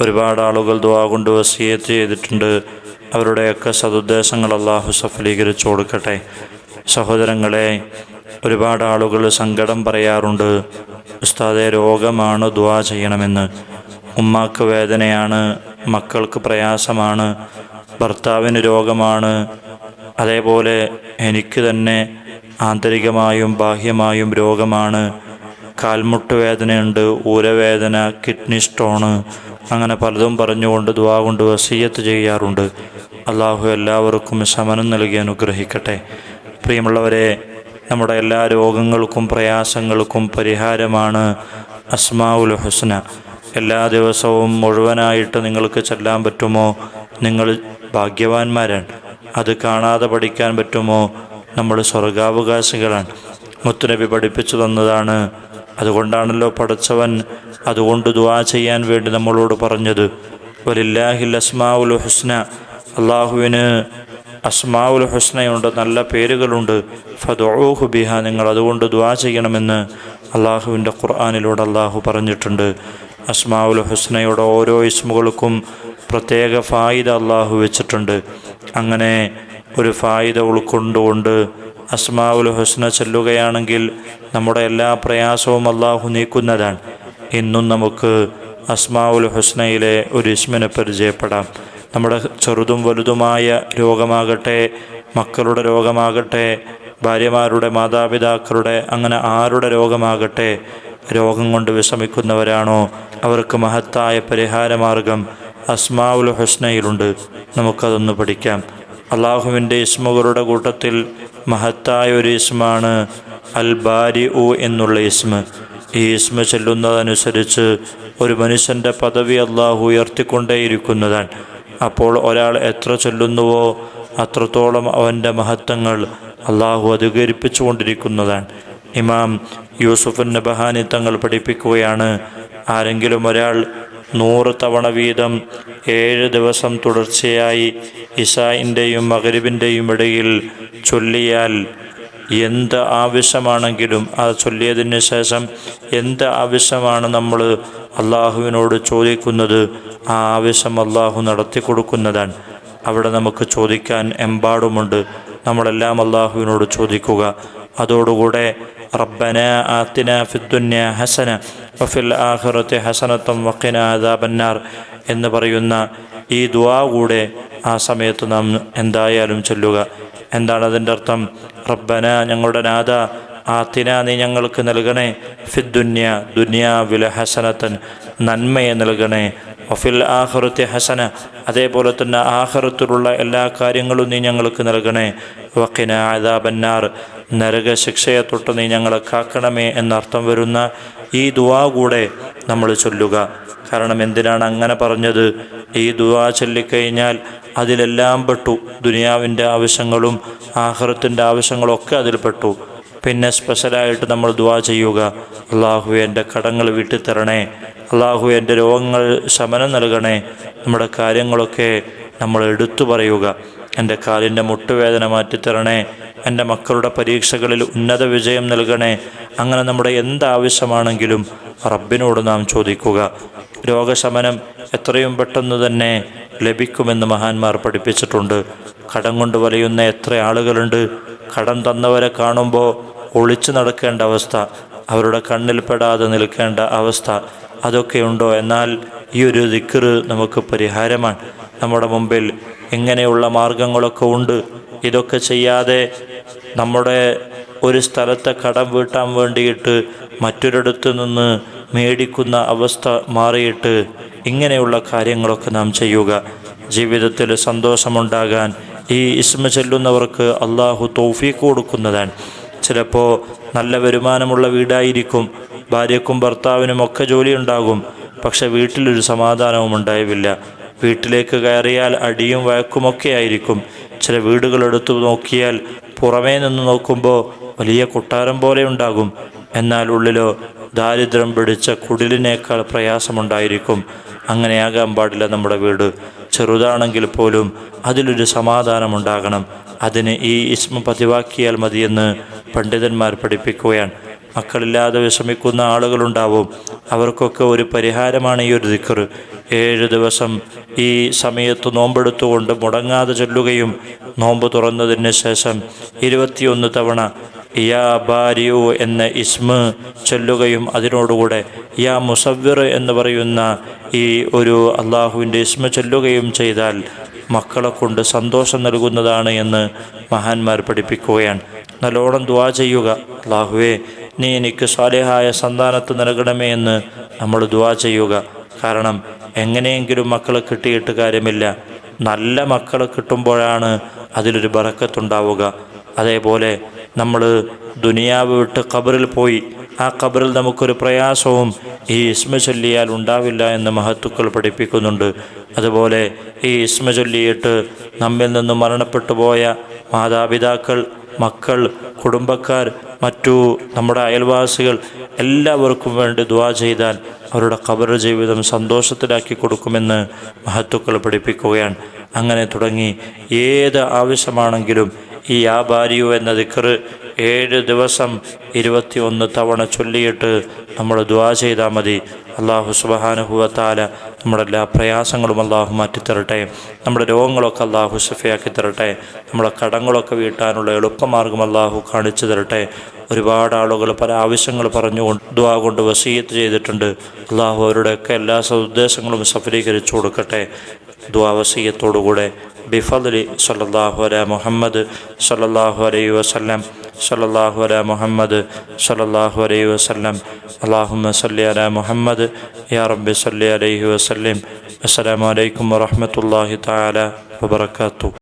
ഒരുപാട് ആളുകൾ ദുവാ കൊണ്ട് വസീയത്ത് ചെയ്തിട്ടുണ്ട്. അവരുടെയൊക്കെ സതുദ്ദേശങ്ങൾ അള്ളാഹു സഫലീകരിച്ചു കൊടുക്കട്ടെ. സഹോദരങ്ങളെ ഒരുപാട് ആളുകൾ സങ്കടം പറയാറുണ്ട്. ഉസ്താദെ രോഗമാണ് ദുവാ ചെയ്യണമെന്ന്. ഉമ്മാക്ക് വേദനയാണ് മക്കൾക്ക് പ്രയാസമാണ് ഭർത്താവിന് രോഗമാണ്. അതേപോലെ എനിക്ക് തന്നെ ആന്തരികമായും ബാഹ്യമായും രോഗമാണ്. കാൽമുട്ട് വേദനയുണ്ട് ഊരവേദന കിഡ്നി സ്റ്റോണ് അങ്ങനെ പലതും പറഞ്ഞുകൊണ്ട് ദുവാ കൊണ്ട് വസീയത്ത് ചെയ്യാറുണ്ട്. അള്ളാഹു എല്ലാവർക്കും ശമനം നൽകി അനുഗ്രഹിക്കട്ടെ. പ്രിയമുള്ളവരെ നമ്മുടെ എല്ലാ രോഗങ്ങൾക്കും പ്രയാസങ്ങൾക്കും പരിഹാരമാണ് അസ്മാവുൽ ഹുസ്ന. എല്ലാ ദിവസവും മുഴുവനായിട്ട് നിങ്ങൾക്ക് ചെല്ലാൻ പറ്റുമോ? നിങ്ങൾ ഭാഗ്യവാന്മാരാണ്. അത് കാണാതെ പഠിക്കാൻ പറ്റുമോ? നമ്മൾ സ്വർഗാവകാശികളാണ് മുത്തുനബി പഠിപ്പിച്ചു തന്നതാണ് അതുകൊണ്ടാണല്ലോ പഠിച്ചവൻ അതുകൊണ്ട് ദുവാ ചെയ്യാൻ വേണ്ടി നമ്മളോട് പറഞ്ഞത്. വലില്ലാഹിൽ അസ്മാവുൽ ഹുസ്ന. അള്ളാഹുവിന് അസ്മാവുൽ ഹുസ്നയുണ്ട് നല്ല പേരുകളുണ്ട്. ഫദോഹു ബിഹ നിങ്ങൾ അതുകൊണ്ട് ദ്വാ ചെയ്യണമെന്ന് അള്ളാഹുവിന്റെ ഖുർആാനിലൂടെ അള്ളാഹു പറഞ്ഞിട്ടുണ്ട്. അസ്മാവുൽ ഹുസ്നയുടെ ഓരോ ഇസ്മുകൾക്കും പ്രത്യേക ഫായിദ അള്ളാഹു വെച്ചിട്ടുണ്ട്. അങ്ങനെ ഒരു ഫായിദ ഉൾക്കൊണ്ടുകൊണ്ട് അസ്മാഉൽ ഹുസ്ന ചെല്ലുകയാണെങ്കിൽ നമ്മുടെ എല്ലാ പ്രയാസവും അള്ളാഹു നീക്കുന്നതാണ്. ഇന്നും നമുക്ക് അസ്മാഉൽ ഹുസ്നയിലെ ഒരു ഇസ്മിനെ പരിചയപ്പെടാം. നമ്മുടെ ചെറുതും വലുതുമായ രോഗമാകട്ടെ മക്കളുടെ രോഗമാകട്ടെ ഭാര്യമാരുടെ മാതാപിതാക്കളുടെ അങ്ങനെ ആരുടെ രോഗമാകട്ടെ രോഗം കൊണ്ട് വിഷമിക്കുന്നവരാണോ? അവർക്ക് മഹത്തായ പരിഹാരമാർഗം അസ്മാവുൽ ഹുസ്നയിലുണ്ട്. നമുക്കതൊന്ന് പഠിക്കാം. അള്ളാഹുവിന്റെ ഇസ്മുകളുടെ കൂട്ടത്തിൽ മഹത്തായ ഒരു ഇസ്മാണ് അൽ ബാരി ഉ എന്നുള്ള ഇസ്മ. ഈ ഇസ്മ ചെല്ലുന്നതനുസരിച്ച് ഒരു മനുഷ്യന്റെ പദവി അള്ളാഹു ഉയർത്തിക്കൊണ്ടേയിരിക്കുന്നതാണ്. അപ്പോൾ ഒരാൾ എത്ര ചൊല്ലുന്നുവോ അത്രത്തോളം അവന്റെ മഹത്വങ്ങൾ അള്ളാഹു അധികരിപ്പിച്ചു കൊണ്ടിരിക്കുന്നതാണ്. ഇമാം യൂസുഫ് നബഹാനി തങ്ങൾ പഠിപ്പിക്കുകയാണ് ആരെങ്കിലും ഒരാൾ നൂറ് തവണ വീതം ഏഴ് ദിവസം തുടർച്ചയായി ഇസായിന്റെയും മകരിബിന്റെയും ഇടയിൽ ചൊല്ലിയാൽ എന്ത് ആവശ്യമാണെങ്കിലും ആ ചൊല്ലിയതിന് ശേഷം എന്ത് ആവശ്യമാണ് നമ്മൾ അള്ളാഹുവിനോട് ചോദിക്കുന്നത് ആ ആവശ്യം അള്ളാഹു നടത്തി കൊടുക്കുന്നതാണ്. അവിടെ നമുക്ക് ചോദിക്കാൻ എമ്പാടുമുണ്ട്. നമ്മളെല്ലാം അള്ളാഹുവിനോട് ചോദിക്കുക. അതോടുകൂടെ റബ്ബന ആത്തിന ഫിദ്ദുന്യ ഹസന വഫിൽ ആഖിറത്തെ ഹസനത്തം വക്കിന ആദാബന്നാർ എന്ന് പറയുന്ന ഈ ദുവാ കൂടെ ആ സമയത്ത് നാം എന്തായാലും ചൊല്ലുക. എന്താണ് അതിന്റെ അർത്ഥം? റബ്ബന ഞങ്ങളുടെ നാഥ ആത്തിന നീ ഞങ്ങൾക്ക് നൽകണേ. ഫിദ്ദുന്യ ദുന്യാവിൽ ഹസനത്തൻ നന്മയെ നൽകണേ. ഒഫിൽ ആഹ്റത്തെ ഹസന അതേപോലെ തന്നെ ആഹ്റത്തിലുള്ള എല്ലാ കാര്യങ്ങളും നീ ഞങ്ങൾക്ക് നൽകണേ. വക്കിന ആദാബന്നാർ നരകശിക്ഷയെ തൊട്ട് നീ ഞങ്ങളെ കാക്കണമേ എന്നർത്ഥം വരുന്ന ഈ ദുവാ കൂടെ നമ്മൾ ചൊല്ലുക. കാരണം എന്തിനാണ് അങ്ങനെ പറഞ്ഞത്? ഈ ദുവാ ചൊല്ലിക്കഴിഞ്ഞാൽ അതിലെല്ലാം പെട്ടു. ദുനിയാവിന്റെ ആവശ്യങ്ങളും ആഹ്റത്തിന്റെ ആവശ്യങ്ങളൊക്കെ അതിൽ പെട്ടു. പിന്നെ സ്പെഷ്യലായിട്ട് നമ്മൾ ദുവാ ചെയ്യുക. അള്ളാഹു എന്റെ കടങ്ങൾ വിട്ടിത്തരണേ അള്ളാഹു എന്റെ രോഗങ്ങൾ ശമനം നൽകണേ. നമ്മുടെ കാര്യങ്ങളൊക്കെ നമ്മൾ എടുത്തു പറയുക. എന്റെ കാലിന്റെ മുട്ടുവേദന മാറ്റിത്തരണേ. എന്റെ മക്കളുടെ പരീക്ഷകളിൽ ഉന്നത വിജയം നൽകണേ. അങ്ങനെ നമ്മുടെ എന്താവശ്യമാണെങ്കിലും റബ്ബിനോട് നാം ചോദിക്കുക. രോഗശമനം എത്രയും പെട്ടെന്ന് തന്നെ ലഭിക്കുമെന്ന് മഹാന്മാർ പഠിപ്പിച്ചിട്ടുണ്ട്. കടം കൊണ്ട് വലയുന്ന എത്ര ആളുകളുണ്ട്? കടം തന്നവരെ കാണുമ്പോൾ ഒളിച്ചു നടക്കേണ്ട അവസ്ഥ അവരുടെ കണ്ണിൽപ്പെടാതെ നിൽക്കേണ്ട അവസ്ഥ അതൊക്കെ ഉണ്ടോ? എന്നാൽ ഈ ഒരു ദിക്കറ് നമുക്ക് പരിഹാരമാണ്. നമ്മുടെ മുമ്പിൽ ഇങ്ങനെയുള്ള മാർഗങ്ങളൊക്കെ ഉണ്ട്. ഇതൊക്കെ ചെയ്യാതെ നമ്മുടെ ഒരു സ്ഥലത്തെ കടം വീട്ടാൻ വേണ്ടിയിട്ട് മറ്റൊരിടത്ത് നിന്ന് മേടിക്കുന്ന അവസ്ഥ മാറിയിട്ട് ഇങ്ങനെയുള്ള കാര്യങ്ങളൊക്കെ നാം ചെയ്യുക. ജീവിതത്തിൽ സന്തോഷമുണ്ടാകാൻ ഈ ഇസ്മ ചെല്ലുന്നവർക്ക് അള്ളാഹു തൗഫീക്ക് കൊടുക്കുന്നതാണ്. ചിലപ്പോൾ നല്ല വരുമാനമുള്ള വീടായിരിക്കും ഭാര്യക്കും ഭർത്താവിനും ഒക്കെ ജോലി ഉണ്ടാകും പക്ഷെ വീട്ടിലൊരു സമാധാനവും ഉണ്ടായില്ല. വീട്ടിലേക്ക് കയറിയാൽ അടിയും വഴക്കുമൊക്കെ ആയിരിക്കും. ചില വീടുകളെടുത്തു നോക്കിയാൽ പുറമേ നിന്ന് നോക്കുമ്പോൾ വലിയ കൊട്ടാരം പോലെ ഉണ്ടാകും. എന്നാൽ ഉള്ളിലോ ദാരിദ്ര്യം പിടിച്ച കുടിലിനേക്കാൾ പ്രയാസമുണ്ടായിരിക്കും. അങ്ങനെയാകാൻ പാടില്ല നമ്മുടെ വീട്. ചെറുതാണെങ്കിൽ പോലും അതിലൊരു സമാധാനമുണ്ടാകണം. അതിന് ഈ ഇസ്മ പതിവാക്കിയാൽ മതിയെന്ന് പണ്ഡിതന്മാർ പഠിപ്പിക്കുകയാണ്. മക്കളില്ലാതെ വിഷമിക്കുന്ന ആളുകളുണ്ടാവും. അവർക്കൊക്കെ ഒരു പരിഹാരമാണ് ഈ ഒരു ദിക്കർ ഏഴ് ദിവസം ഈ സമയത്ത് നോമ്പെടുത്തുകൊണ്ട് മുടങ്ങാതെ ചൊല്ലുകയും നോമ്പ് തുറന്നതിന് ശേഷം ഇരുപത്തിയൊന്ന് തവണ യാ ബാരിയു എന്ന ഇസ്മ ചൊല്ലുകയും അതിനോടുകൂടെ യാ മുസവ്വിർ എന്ന് പറയുന്ന ഈ ഒരു അള്ളാഹുവിന്റെ ഇസ്മ ചൊല്ലുകയും ചെയ്താൽ മക്കളെ കൊണ്ട് സന്തോഷം നൽകുന്നതാണ് എന്ന് മഹാന്മാർ പഠിപ്പിക്കുകയാണ്. നല്ലോണം ദുവാ ചെയ്യുക. അള്ളാഹുവേ നീ എനിക്ക് സ്വാലേഹായ സന്താനത്ത് നൽകണമേ എന്ന് നമ്മൾ ദുവാ ചെയ്യുക. കാരണം എങ്ങനെയെങ്കിലും മക്കളെ കിട്ടിയിട്ട് കാര്യമില്ല. നല്ല മക്കളെ കിട്ടുമ്പോഴാണ് അതിലൊരു ബറക്കത്തുണ്ടാവുക. അതേപോലെ നമ്മൾ ദുനിയാവ് വിട്ട് ഖബറിൽ പോയി. ആ ഖബറിൽ നമുക്കൊരു പ്രയാസവും ഈ ഇസ്മ ചൊല്ലിയാൽ ഉണ്ടാവില്ല എന്ന് മഹത്തുക്കൾ പഠിപ്പിക്കുന്നുണ്ട്. അതുപോലെ ഈ ഇസ്മ ചൊല്ലിയിട്ട് നമ്മിൽ നിന്ന് മരണപ്പെട്ടു പോയ മാതാപിതാക്കൾ മക്കൾ കുടുംബക്കാർ മറ്റു നമ്മുടെ അയൽവാസികൾ എല്ലാവർക്കും വേണ്ടി ദുവാ ചെയ്താൽ അവരുടെ ഖബർ ജീവിതം സന്തോഷത്തിലാക്കി കൊടുക്കുമെന്ന് മഹത്തുക്കൾ പഠിപ്പിക്കുകയാണ്. അങ്ങനെ തുടങ്ങി ഏത് ആവശ്യമാണെങ്കിലും ഈ ആബാരിയു എന്ന ദിക്കറ് ഏഴ് ദിവസം ഇരുപത്തിയൊന്ന് തവണ ചൊല്ലിയിട്ട് നമ്മൾ ദ്വാ ചെയ്താൽ മതി. അള്ളാഹു സുബഹാനുഭവത്താല നമ്മുടെ എല്ലാ പ്രയാസങ്ങളും അള്ളാഹു മാറ്റിത്തരട്ടെ നമ്മുടെ രോഗങ്ങളൊക്കെ അള്ളാഹു സഫയാക്കി തരട്ടെ. നമ്മുടെ കടങ്ങളൊക്കെ വീട്ടാനുള്ള എളുപ്പമാർഗം അള്ളാഹു കാണിച്ചു തരട്ടെ. ഒരുപാട് ആളുകൾ പല ആവശ്യങ്ങൾ പറഞ്ഞു ദ്വാ കൊണ്ട് വസീയത്ത് ചെയ്തിട്ടുണ്ട്. അള്ളാഹു അവരുടെയൊക്കെ എല്ലാ സദുദ്ദേശങ്ങളും സഫലീകരിച്ചു കൊടുക്കട്ടെ. ദ്വാവസീയത്തോടുകൂടെ ബിഫദലി സല്ലാഹു അല മുഹമ്മദ് സല്ലാഹു അലൈഹി വസല്ലം സല്ലാഹു അല മുഹമ്മദ് സല്ലാഹു അലൈഹി വസല്ലം. അള്ളാഹുമ സല്ലി അല മുഹമ്മദ് യാ റബ്ബി സല്ലി അലൈഹി വസല്ലം. അസ്സലാമു അലൈക്കും വറഹ്മത്തുള്ളാഹി തആല വബറകാതുഹു